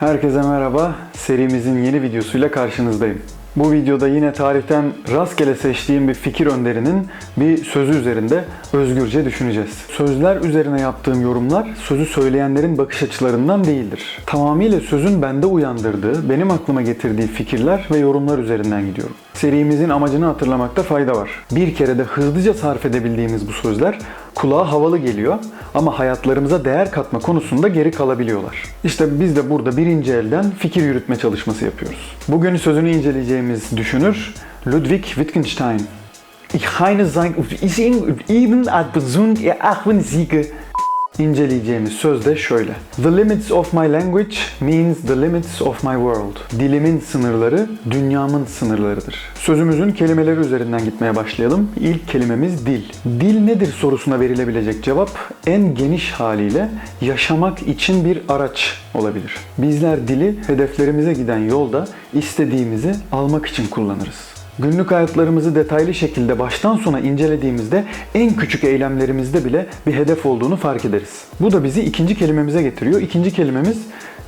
Herkese merhaba. Serimizin yeni videosuyla karşınızdayım. Bu videoda yine tarihten rastgele seçtiğim bir fikir önderinin bir sözü üzerinde özgürce düşüneceğiz. Sözler üzerine yaptığım yorumlar sözü söyleyenlerin bakış açılarından değildir. Tamamıyla sözün bende uyandırdığı, benim aklıma getirdiği fikirler ve yorumlar üzerinden gidiyorum. Serimizin amacını hatırlamakta fayda var. Bir kere de hızlıca sarf edebildiğimiz bu sözler kulağa havalı geliyor ama hayatlarımıza değer katma konusunda geri kalabiliyorlar. İşte biz de burada birinci elden fikir yürütme çalışması yapıyoruz. Bugün sözünü inceleyeceğimiz bildiğimiz düşünür Ludwig Wittgenstein. Ich heine sein auf ihn und eben als Achwen Achtensieger İnceleyeceğimiz söz de şöyle. The limits of my language means the limits of my world. Dilimin sınırları dünyamın sınırlarıdır. Sözümüzün kelimeleri üzerinden gitmeye başlayalım. İlk kelimemiz dil. Dil nedir sorusuna verilebilecek cevap en geniş haliyle yaşamak için bir araç olabilir. Bizler dili hedeflerimize giden yolda istediğimizi almak için kullanırız. Günlük hayatlarımızı detaylı şekilde baştan sona incelediğimizde en küçük eylemlerimizde bile bir hedef olduğunu fark ederiz. Bu da bizi ikinci kelimemize getiriyor. İkinci kelimemiz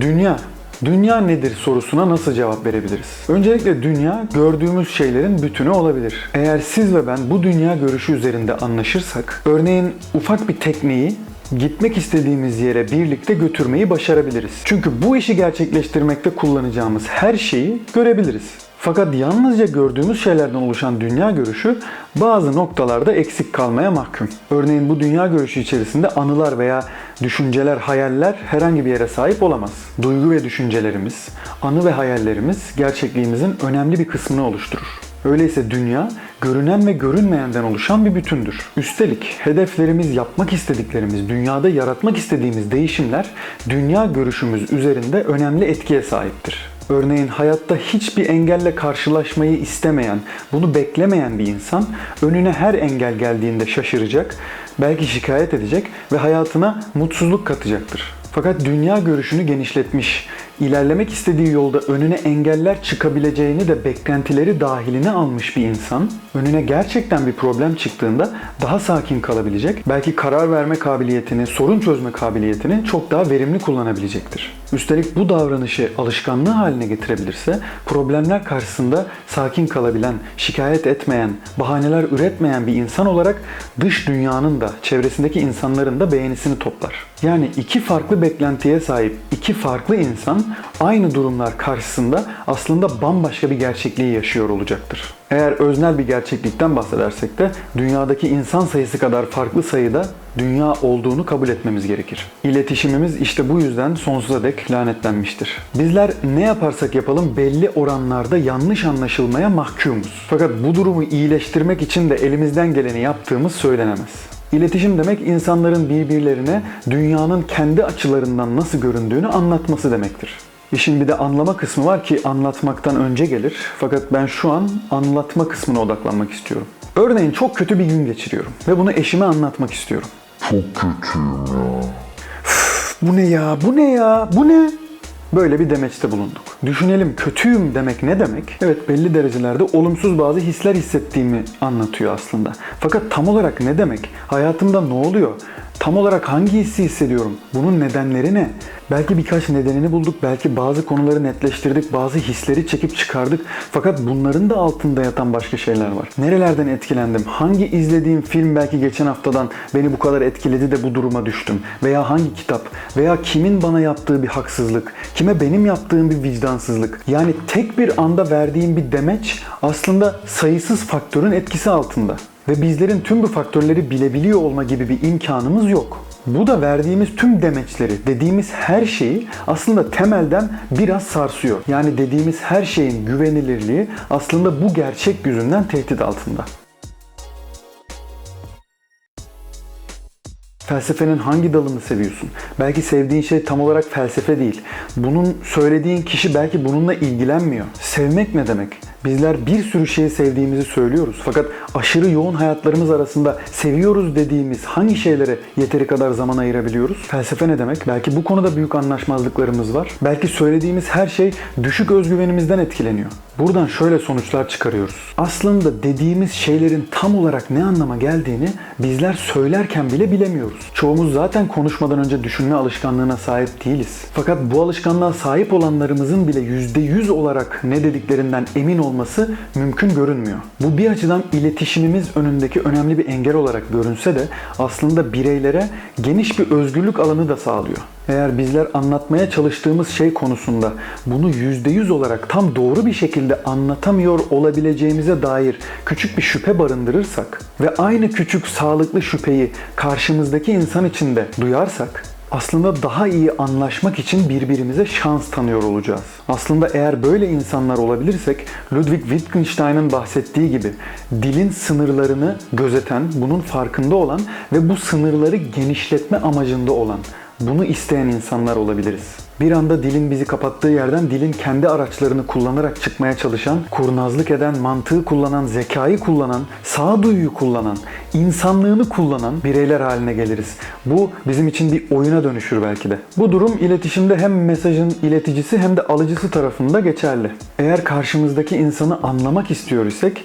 dünya. Dünya nedir sorusuna nasıl cevap verebiliriz? Öncelikle dünya gördüğümüz şeylerin bütünü olabilir. Eğer siz ve ben bu dünya görüşü üzerinde anlaşırsak, örneğin ufak bir tekneyi gitmek istediğimiz yere birlikte götürmeyi başarabiliriz. Çünkü bu işi gerçekleştirmekte kullanacağımız her şeyi görebiliriz. Fakat yalnızca gördüğümüz şeylerden oluşan dünya görüşü bazı noktalarda eksik kalmaya mahkum. Örneğin bu dünya görüşü içerisinde anılar veya düşünceler, hayaller herhangi bir yere sahip olamaz. Duygu ve düşüncelerimiz, anı ve hayallerimiz gerçekliğimizin önemli bir kısmını oluşturur. Öyleyse dünya görünen ve görünmeyenden oluşan bir bütündür. Üstelik hedeflerimiz, yapmak istediklerimiz, dünyada yaratmak istediğimiz değişimler dünya görüşümüz üzerinde önemli etkiye sahiptir. Örneğin hayatta hiçbir engelle karşılaşmayı istemeyen, bunu beklemeyen bir insan önüne her engel geldiğinde şaşıracak, belki şikayet edecek ve hayatına mutsuzluk katacaktır. Fakat dünya görüşünü genişletmiş, ilerlemek istediği yolda önüne engeller çıkabileceğini de beklentileri dahiline almış bir insan, önüne gerçekten bir problem çıktığında daha sakin kalabilecek, belki karar verme kabiliyetini, sorun çözme kabiliyetini çok daha verimli kullanabilecektir. Üstelik bu davranışı alışkanlığı haline getirebilirse problemler karşısında sakin kalabilen, şikayet etmeyen, bahaneler üretmeyen bir insan olarak dış dünyanın da çevresindeki insanların da beğenisini toplar. Yani iki farklı beklentiye sahip iki farklı insan aynı durumlar karşısında aslında bambaşka bir gerçekliği yaşıyor olacaktır. Eğer öznel bir gerçeklikten bahsedersek de dünyadaki insan sayısı kadar farklı sayıda dünya olduğunu kabul etmemiz gerekir. İletişimimiz işte bu yüzden sonsuza dek lanetlenmiştir. Bizler ne yaparsak yapalım belli oranlarda yanlış anlaşılmaya mahkumuz. Fakat bu durumu iyileştirmek için de elimizden geleni yaptığımız söylenemez. İletişim demek insanların birbirlerine dünyanın kendi açılarından nasıl göründüğünü anlatması demektir. İşin bir de anlama kısmı var ki anlatmaktan önce gelir. Fakat ben şu an anlatma kısmına odaklanmak istiyorum. Örneğin çok kötü bir gün geçiriyorum ve bunu eşime anlatmak istiyorum. Çok kötüyüm ya. Bu ne ya? Bu ne ya? Bu ne? Böyle bir demeçte bulunduk. Düşünelim kötüyüm demek ne demek? Evet belli derecelerde olumsuz bazı hisler hissettiğimi anlatıyor aslında. Fakat tam olarak ne demek? Hayatımda ne oluyor? Tam olarak hangi hissi hissediyorum? Bunun nedenleri ne? Belki birkaç nedenini bulduk, belki bazı konuları netleştirdik, bazı hisleri çekip çıkardık. Fakat bunların da altında yatan başka şeyler var. Nerelerden etkilendim? Hangi izlediğim film belki geçen haftadan beni bu kadar etkiledi de bu duruma düştüm? Veya hangi kitap? Veya kimin bana yaptığı bir haksızlık? Kime benim yaptığım bir vicdansızlık? Yani tek bir anda verdiğim bir demeç aslında sayısız faktörün etkisi altında. Ve bizlerin tüm bu faktörleri bilebiliyor olma gibi bir imkanımız yok. Bu da verdiğimiz tüm demeçleri, dediğimiz her şeyi aslında temelden biraz sarsıyor. Yani dediğimiz her şeyin güvenilirliği aslında bu gerçek yüzünden tehdit altında. Felsefenin hangi dalını seviyorsun? Belki sevdiğin şey tam olarak felsefe değil. Bunun söylediğin kişi belki bununla ilgilenmiyor. Sevmek ne demek? Bizler bir sürü şeyi sevdiğimizi söylüyoruz. Fakat aşırı yoğun hayatlarımız arasında seviyoruz dediğimiz hangi şeylere yeteri kadar zaman ayırabiliyoruz? Felsefe ne demek? Belki bu konuda büyük anlaşmazlıklarımız var. Belki söylediğimiz her şey düşük özgüvenimizden etkileniyor. Buradan şöyle sonuçlar çıkarıyoruz. Aslında dediğimiz şeylerin tam olarak ne anlama geldiğini bizler söylerken bile bilemiyoruz. Çoğumuz zaten konuşmadan önce düşünme alışkanlığına sahip değiliz. Fakat bu alışkanlığa sahip olanlarımızın bile %100 olarak ne dediklerinden emin olması mümkün görünmüyor. Bu bir açıdan iletişimimiz önündeki önemli bir engel olarak görünse de aslında bireylere geniş bir özgürlük alanı da sağlıyor. Eğer bizler anlatmaya çalıştığımız şey konusunda bunu %100 olarak tam doğru bir şekilde anlatamıyor olabileceğimize dair küçük bir şüphe barındırırsak ve aynı küçük sağlıklı şüpheyi karşımızdaki insan için de duyarsak aslında daha iyi anlaşmak için birbirimize şans tanıyor olacağız. Aslında eğer böyle insanlar olabilirsek Ludwig Wittgenstein'ın bahsettiği gibi dilin sınırlarını gözeten, bunun farkında olan ve bu sınırları genişletme amacında olan bunu isteyen insanlar olabiliriz. Bir anda dilin bizi kapattığı yerden dilin kendi araçlarını kullanarak çıkmaya çalışan, kurnazlık eden, mantığı kullanan, zekayı kullanan, sağduyuyu kullanan, insanlığını kullanan bireyler haline geliriz. Bu bizim için bir oyuna dönüşür belki de. Bu durum iletişimde hem mesajın ileticisi hem de alıcısı tarafında geçerli. Eğer karşımızdaki insanı anlamak istiyor isek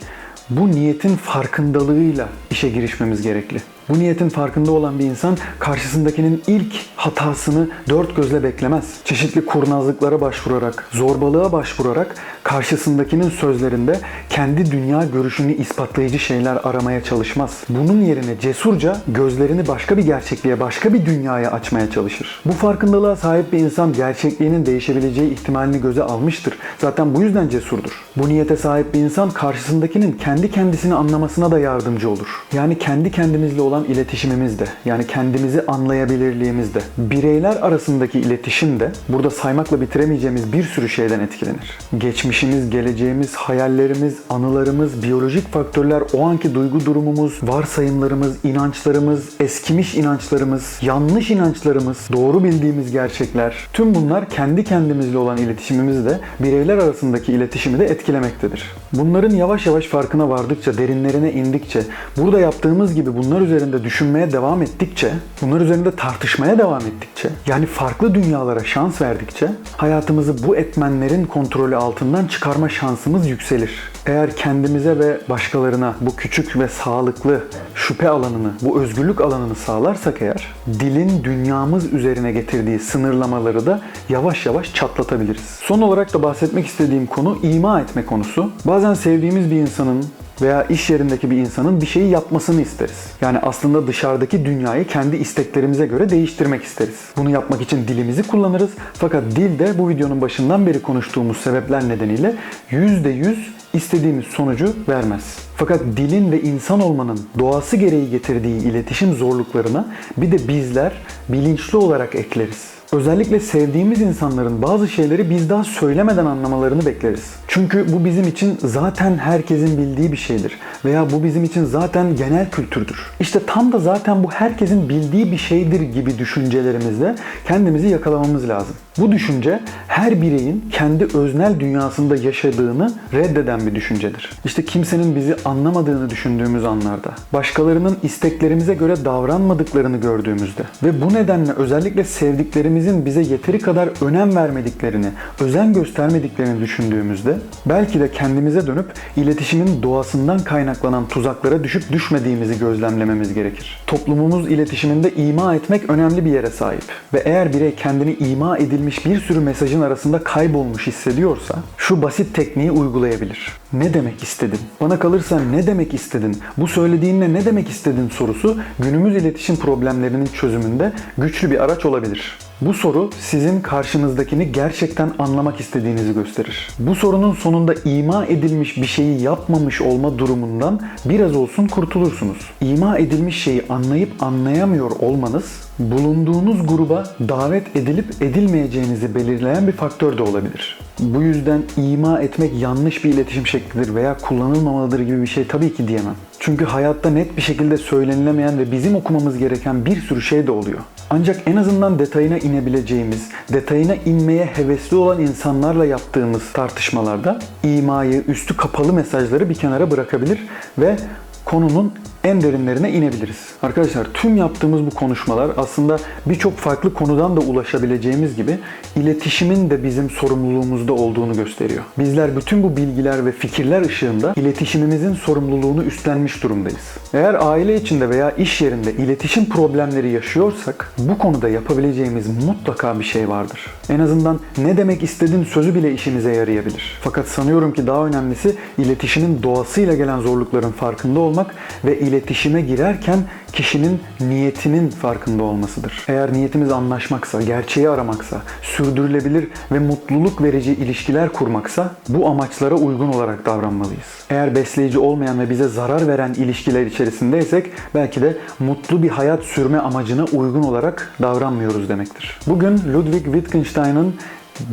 bu niyetin farkındalığıyla işe girişmemiz gerekli. Bu niyetin farkında olan bir insan karşısındakinin ilk hatasını dört gözle beklemez. Çeşitli kurnazlıklara başvurarak, zorbalığa başvurarak karşısındakinin sözlerinde kendi dünya görüşünü ispatlayıcı şeyler aramaya çalışmaz. Bunun yerine cesurca gözlerini başka bir gerçekliğe, başka bir dünyaya açmaya çalışır. Bu farkındalığa sahip bir insan gerçekliğinin değişebileceği ihtimalini göze almıştır. Zaten bu yüzden cesurdur. Bu niyete sahip bir insan karşısındakinin kendi kendisini anlamasına da yardımcı olur. Yani kendi kendimizle olan iletişimimizde, yani kendimizi anlayabilirliğimizde, bireyler arasındaki iletişim de burada saymakla bitiremeyeceğimiz bir sürü şeyden etkilenir. Geçmişimiz, geleceğimiz, hayallerimiz, anılarımız, biyolojik faktörler, o anki duygu durumumuz, varsayımlarımız, inançlarımız, eskimiş inançlarımız, yanlış inançlarımız, doğru bildiğimiz gerçekler, tüm bunlar kendi kendimizle olan iletişimimizi de bireyler arasındaki iletişimi de etkilemektedir. Bunların yavaş yavaş farkına vardıkça, derinlerine indikçe, burada yaptığımız gibi bunlar üzerinde düşünmeye devam ettikçe, bunlar üzerinde tartışmaya devam ettikçe, yani farklı dünyalara şans verdikçe hayatımızı bu etmenlerin kontrolü altından çıkarma şansımız yükselir. Eğer kendimize ve başkalarına bu küçük ve sağlıklı şüphe alanını, bu özgürlük alanını sağlarsak eğer, dilin dünyamız üzerine getirdiği sınırlamaları da yavaş yavaş çatlatabiliriz. Son olarak da bahsetmek istediğim konu ima etme konusu. Bazen sevdiğimiz bir insanın veya iş yerindeki bir insanın bir şeyi yapmasını isteriz. Yani aslında dışarıdaki dünyayı kendi isteklerimize göre değiştirmek isteriz. Bunu yapmak için dilimizi kullanırız. Fakat dil de bu videonun başından beri konuştuğumuz sebepler nedeniyle %100 istediğimiz sonucu vermez. Fakat dilin ve insan olmanın doğası gereği getirdiği iletişim zorluklarına bir de bizler bilinçli olarak ekleriz. Özellikle sevdiğimiz insanların bazı şeyleri biz daha söylemeden anlamalarını bekleriz. Çünkü bu bizim için zaten herkesin bildiği bir şeydir. Veya bu bizim için zaten genel kültürdür. İşte tam da zaten bu herkesin bildiği bir şeydir gibi düşüncelerimizle kendimizi yakalamamız lazım. Bu düşünce her bireyin kendi öznel dünyasında yaşadığını reddeden bir düşüncedir. İşte kimsenin bizi anlamadığını düşündüğümüz anlarda, başkalarının isteklerimize göre davranmadıklarını gördüğümüzde ve bu nedenle özellikle sevdiklerimizin bize yeteri kadar önem vermediklerini, özen göstermediklerini düşündüğümüzde belki de kendimize dönüp iletişimin doğasından kaynaklanan tuzaklara düşüp düşmediğimizi gözlemlememiz gerekir. Toplumumuz iletişiminde ima etmek önemli bir yere sahip ve eğer birey kendini ima edilmiş bir sürü mesajın arasında kaybolmuş hissediyorsa şu basit tekniği uygulayabilir. Ne demek istedin? Bana kalırsa ne demek istedin? Bu söylediğinle ne demek istedin sorusu günümüz iletişim problemlerinin çözümünde güçlü bir araç olabilir. Bu soru sizin karşınızdakini gerçekten anlamak istediğinizi gösterir. Bu sorunun sonunda ima edilmiş bir şeyi yapmamış olma durumundan biraz olsun kurtulursunuz. İma edilmiş şeyi anlayıp anlayamıyor olmanız bulunduğunuz gruba davet edilip edilmeyeceğinizi belirleyen bir faktör de olabilir. Bu yüzden ima etmek yanlış bir iletişim şeklidir veya kullanılmamalıdır gibi bir şey tabii ki diyemem. Çünkü hayatta net bir şekilde söylenilemeyen ve bizim okumamız gereken bir sürü şey de oluyor. Ancak en azından detayına inebileceğimiz, detayına inmeye hevesli olan insanlarla yaptığımız tartışmalarda imayı, üstü kapalı mesajları bir kenara bırakabilir ve konunun en derinlerine inebiliriz. Arkadaşlar tüm yaptığımız bu konuşmalar aslında birçok farklı konudan da ulaşabileceğimiz gibi iletişimin de bizim sorumluluğumuzda olduğunu gösteriyor. Bizler bütün bu bilgiler ve fikirler ışığında iletişimimizin sorumluluğunu üstlenmiş durumdayız. Eğer aile içinde veya iş yerinde iletişim problemleri yaşıyorsak bu konuda yapabileceğimiz mutlaka bir şey vardır. En azından ne demek istediğin sözü bile işimize yarayabilir. Fakat sanıyorum ki daha önemlisi iletişimin doğasıyla gelen zorlukların farkında olmak ve iletişime girerken kişinin niyetinin farkında olmasıdır. Eğer niyetimiz anlaşmaksa, gerçeği aramaksa, sürdürülebilir ve mutluluk verici ilişkiler kurmaksa bu amaçlara uygun olarak davranmalıyız. Eğer besleyici olmayan ve bize zarar veren ilişkiler içerisindeysek belki de mutlu bir hayat sürme amacına uygun olarak davranmıyoruz demektir. Bugün Ludwig Wittgenstein'ın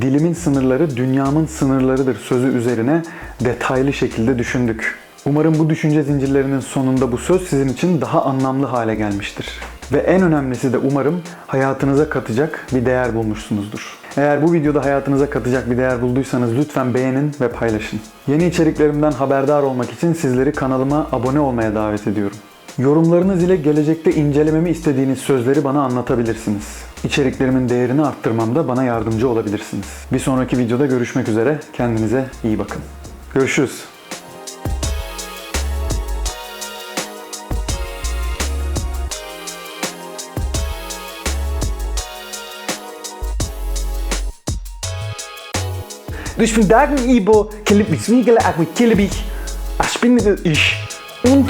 Dilimin sınırları dünyamın sınırlarıdır sözü üzerine detaylı şekilde düşündük. Umarım bu düşünce zincirlerinin sonunda bu söz sizin için daha anlamlı hale gelmiştir. Ve en önemlisi de umarım hayatınıza katacak bir değer bulmuşsunuzdur. Eğer bu videoda hayatınıza katacak bir değer bulduysanız lütfen beğenin ve paylaşın. Yeni içeriklerimden haberdar olmak için sizleri kanalıma abone olmaya davet ediyorum. Yorumlarınız ile gelecekte incelememi istediğiniz sözleri bana anlatabilirsiniz. İçeriklerimin değerini arttırmamda bana yardımcı olabilirsiniz. Bir sonraki videoda görüşmek üzere. Kendinize iyi bakın. Görüşürüz. Dus vandaag in Ibo, ik liep me zwiegelen, ik wil killen, ik spinde ik. En...